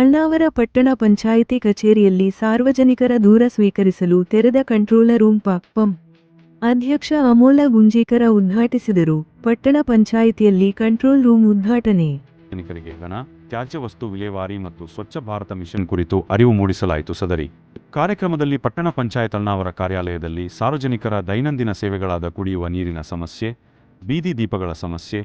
ಅಣ್ಣಾವರ ಪಟ್ಟಣ ಪಂಚಾಯಿತಿ ಕಚೇರಿಯಲ್ಲಿ ಸಾರ್ವಜನಿಕರ ದೂರ ಸ್ವೀಕರಿಸಲು ತೆರೆದ ಕಂಟ್ರೋಲರ್ ರೂಮ್ ಪಂ. ಅಧ್ಯಕ್ಷ ಅಮೋಲ ಗುಂಜೀಕರ ಉದ್ಘಾಟಿಸಿದರು. ಪಟ್ಟಣ ಪಂಚಾಯಿತಿಯಲ್ಲಿ ಕಂಟ್ರೋಲ್ ರೂಮ್ ಉದ್ಘಾಟನೆ. ತ್ಯಾಜ್ಯ ವಸ್ತು ವಿಲೇವಾರಿ ಮತ್ತು ಸ್ವಚ್ಛ ಭಾರತ ಮಿಷನ್ ಕುರಿತು ಅರಿವು ಮೂಡಿಸಲಾಯಿತು ಸದರಿ. ಕಾರ್ಯಕ್ರಮದಲ್ಲಿ ಪಟ್ಟಣ ಪಂಚಾಯತ್ ಅಣ್ಣಾವರ ಕಾರ್ಯಾಲಯದಲ್ಲಿ ಸಾರ್ವಜನಿಕರ ದೈನಂದಿನ ಸೇವೆಗಳಾದ ಕುಡಿಯುವ ನೀರಿನ ಸಮಸ್ಯೆ, ಬೀದಿ ದೀಪಗಳ ಸಮಸ್ಯೆ,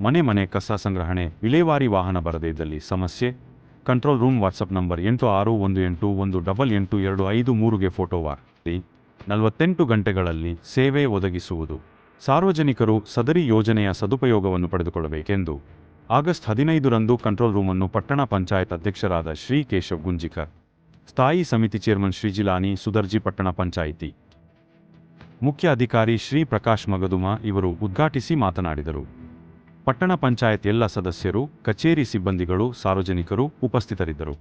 ಮನೆ ಮನೆ ಕಸ ಸಂಗ್ರಹಣೆ, ವಿಲೇವಾರಿ ವಾಹನ ಬರದೇ ಇದ್ದಲ್ಲಿ ಸಮಸ್ಯೆ ಕಂಟ್ರೋಲ್ ರೂಮ್ ವಾಟ್ಸಪ್ ನಂಬರ್ ಎಂಟು ಆರು ಒಂದು ಎಂಟು ಒಂದು ಡಬಲ್ ಎಂಟು ಎರಡು ಐದು ಮೂರುಗೆ ಫೋಟೋವಾಗಿ ನಲವತ್ತೆಂಟು ಗಂಟೆಗಳಲ್ಲಿ ಸೇವೆ ಒದಗಿಸುವುದು. ಸಾರ್ವಜನಿಕರು ಸದರಿ ಯೋಜನೆಯ ಸದುಪಯೋಗವನ್ನು ಪಡೆದುಕೊಳ್ಳಬೇಕೆಂದು. ಆಗಸ್ಟ್ ಹದಿನೈದರಂದು ಕಂಟ್ರೋಲ್ ರೂಮನ್ನು ಪಟ್ಟಣ ಪಂಚಾಯತ್ ಅಧ್ಯಕ್ಷರಾದ ಶ್ರೀ ಕೇಶವ್ ಗುಂಜಿಕರ್, ಸ್ಥಾಯಿ ಸಮಿತಿ ಚೇರ್ಮನ್ ಶ್ರೀ ಜಿಲಾನಿ, ಸುದರ್ಜಿ ಪಟ್ಟಣ ಪಂಚಾಯಿತಿ. ಮುಖ್ಯ ಅಧಿಕಾರಿ ಶ್ರೀ ಪ್ರಕಾಶ್ ಮಗದುಮ ಇವರು ಉದ್ಘಾಟಿಸಿ ಮಾತನಾಡಿದರು. ಪಟ್ಟಣ ಪಂಚಾಯತ್ ಎಲ್ಲ ಸದಸ್ಯರು ಕಚೇರಿ ಸಿಬ್ಬಂದಿಗಳು ಸಾರ್ವಜನಿಕರು ಉಪಸ್ಥಿತರಿದ್ದರು.